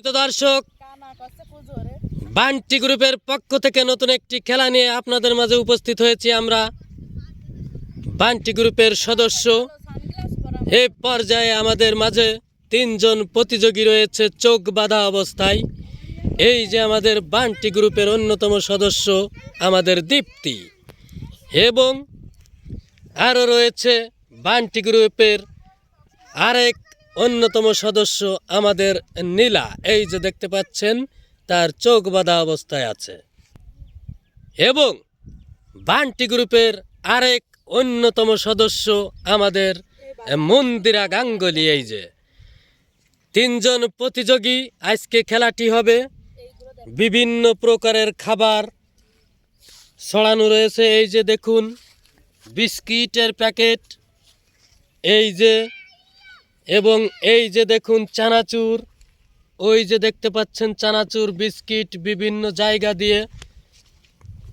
দর্শক, বান্টি গ্রুপের পক্ষ থেকে নতুন একটি খেলা নিয়ে আপনাদের মাঝে উপস্থিত হয়েছি আমরা। বান্টি গ্রুপের সদস্য, এ পর্যায়ে আমাদের মাঝে তিনজন প্রতিযোগী রয়েছে চোখ বাঁধা অবস্থায়। এই যে আমাদের বান্টি গ্রুপের অন্যতম সদস্য, আমাদের দীপ্তি। এবং আরও রয়েছে বান্টি গ্রুপের আরেক অন্যতম সদস্য আমাদের নীলা, এই যে দেখতে পাচ্ছেন, তার চোখ বাঁধা অবস্থায় আছে। এবং বান্টি গ্রুপের আরেক অন্যতম সদস্য আমাদের মন্দিরা গাঙ্গুলি, এই যে। তিনজন প্রতিযোগী আজকে খেলাটি হবে। বিভিন্ন প্রকারের খাবার ছড়ানো রয়েছে, এই যে দেখুন, বিস্কিটের প্যাকেট, এই যে এবং এই যে দেখুন চানাচুর, ওই যে দেখতে পাচ্ছেন চানাচুর, বিস্কিট বিভিন্ন জায়গা দিয়ে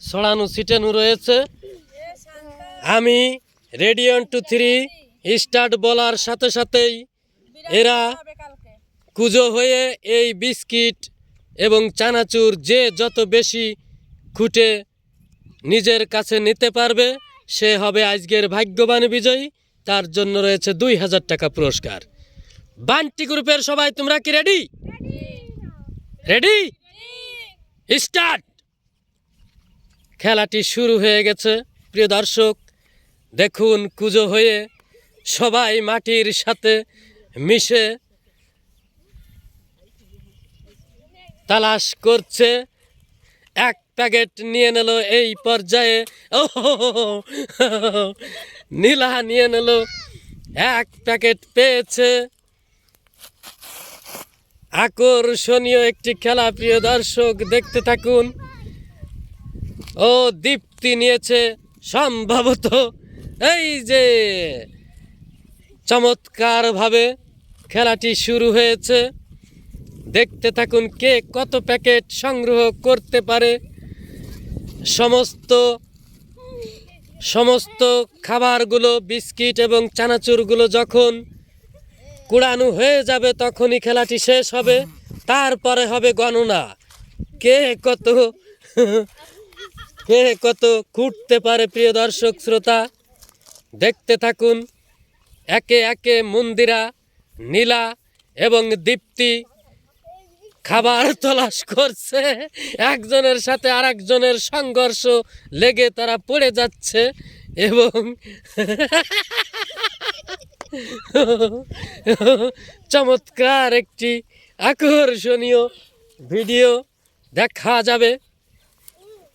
ছড়ানো, ছিটানো রয়েছে। আমি রেডিয়ন টু থ্রি স্টার্ট বলার সাথে সাথেই এরা কুজো হয়ে এই বিস্কিট এবং চানাচুর যে যত বেশি খুঁটে নিজের কাছে নিতে পারবে, সে হবে আজকের ভাগ্যবান বিজয়ী। তার জন্য রয়েছে দুই হাজার টাকা পুরস্কার। বান্টি গ্রুপের সবাই তোমরা কি রেডি? রেডি? স্টার্ট! খেলাটি শুরু হয়ে গেছে। প্রিয় দর্শক দেখুন কুজো হয়ে সবাই মাটির সাথে মিশে তালাশ করছে। এক প্যাকেট নিয়ে নিল এই পর্যায়ে। ও নীলা নিয়ে নিল। এক প্যাকেট পেয়েছে। আকর্ষণীয় একটি খেলা, প্রিয় দর্শক, দেখতে থাকুন। ও দীপ্তি নিয়েছে সম্ভবত এই যে চমৎকারভাবে খেলাটি শুরু হয়েছে। দেখতে থাকুন কে কত প্যাকেট সংগ্রহ করতে পারে। সমস্ত সমস্ত খাবারগুলো, বিস্কিট এবং চানাচুরগুলো যখন কুড়ানো হয়ে যাবে, তখনই খেলাটি শেষ হবে। তারপরে হবে গণনা। কে কত কে কত কুটতে পারে, প্রিয় দর্শক শ্রোতা? দেখতে থাকুন। একে একে মন্দিরা, নীলা এবং দীপ্তি খাবার তলাশ করছে। একজনের সাথে আরেকজনের সংঘর্ষ লেগে তারা পড়ে যাচ্ছে এবং চমৎকার একটি আকর্ষণীয় ভিডিও দেখা যাবে।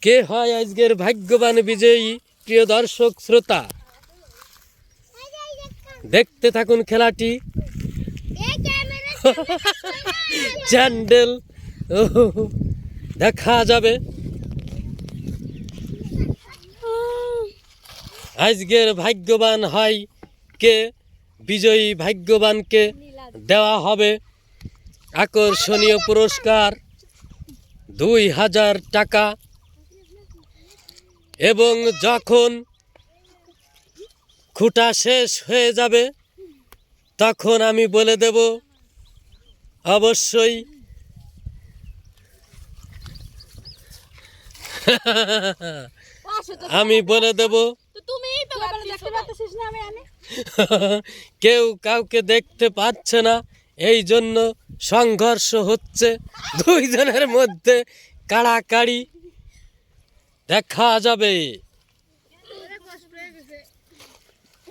কে হয় আজকের ভাগ্যবান বিজয়ী প্রিয় দর্শক শ্রোতা? দেখতে থাকুন খেলাটি। চ্যান্ডেল। দেখা যাবে। আজকের ভাগ্যবান হয় কে? বিজয়ী ভাগ্যবানকে দেওয়া হবে আকর্ষণীয় পুরস্কার। দুই হাজার টাকা। এবং যখন খুঁটা শেষ হয়ে যাবে, তখন আমি বলে দেব অবশ্যই। আমি বলে দেব। কেউ কাউকে দেখতে পাচ্ছে না এই জন্য সংঘর্ষ হচ্ছে। দুইজনের মধ্যে কাড়াকাড়ি দেখা যাবে।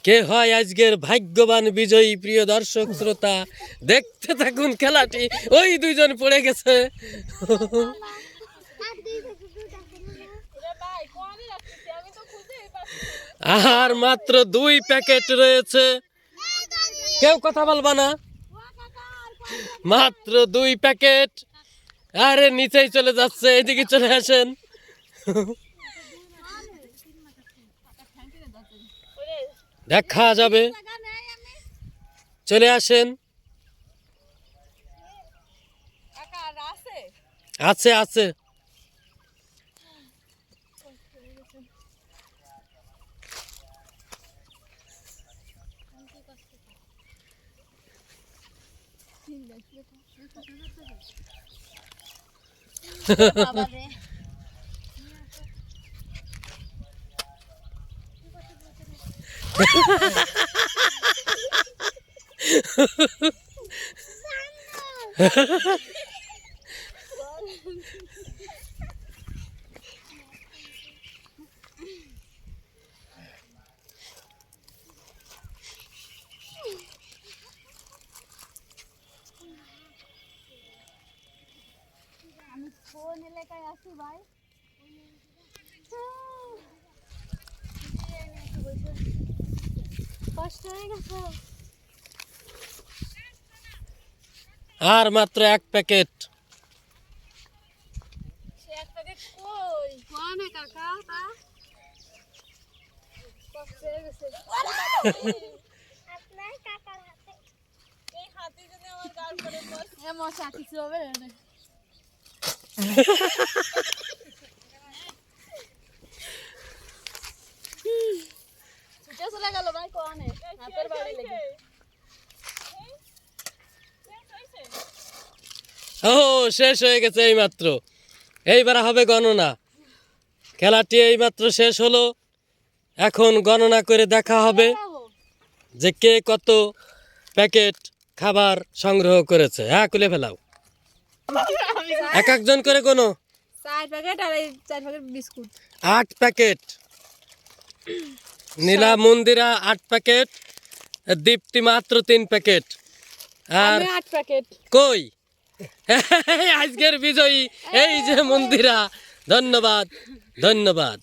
কে হয় আজকের ভাগ্যবান বিজয়ী প্রিয় দর্শক শ্রোতা? দেখতে থাকুন খেলাটি। ওই দুইজন পড়ে গেছে। আর মাত্র দুই প্যাকেট রয়েছে। কেউ কথা বলবা না? মাত্র দুই প্যাকেট। আরে, নিচেই চলে যাচ্ছে, এদিকে চলে আসেন। দেখা যাবে। চলে আসেন। আছে আছে। আছে আমি কোন এলাকায় আছি ভাই কষ্ট হয়ে গেছে আর মাত্র এক প্যাকেট সে এক প্যাকেট কই কোনে কাকা তা কষ্ট হয়ে গেছে আপনার কাকার হাতে এই হাতে যদি আমার গাল করে বস। এ মশা কিছু হবে না ছুটে চলে গেল হাতের বাড়ি লেগে। ও শেষ হয়ে গেছে এইমাত্র। এইবার হবে গণনা। খেলাটি এইমাত্র শেষ হলো। এখন গণনা করে দেখা হবে যে কে কত প্যাকেট খাবার সংগ্রহ করেছে। হ্যাঁ খুলে ফেলাও। এক একজন করে কোনো? চার প্যাকেট আর এই চার প্যাকেট বিস্কুট। আট প্যাকেট। নীলা মন্দিরা আট প্যাকেট দীপ্তি মাত্র তিন প্যাকেট আর আট প্যাকেট কই আজকের বিজয়ী এই যে মন্দিরা ধন্যবাদ ধন্যবাদ।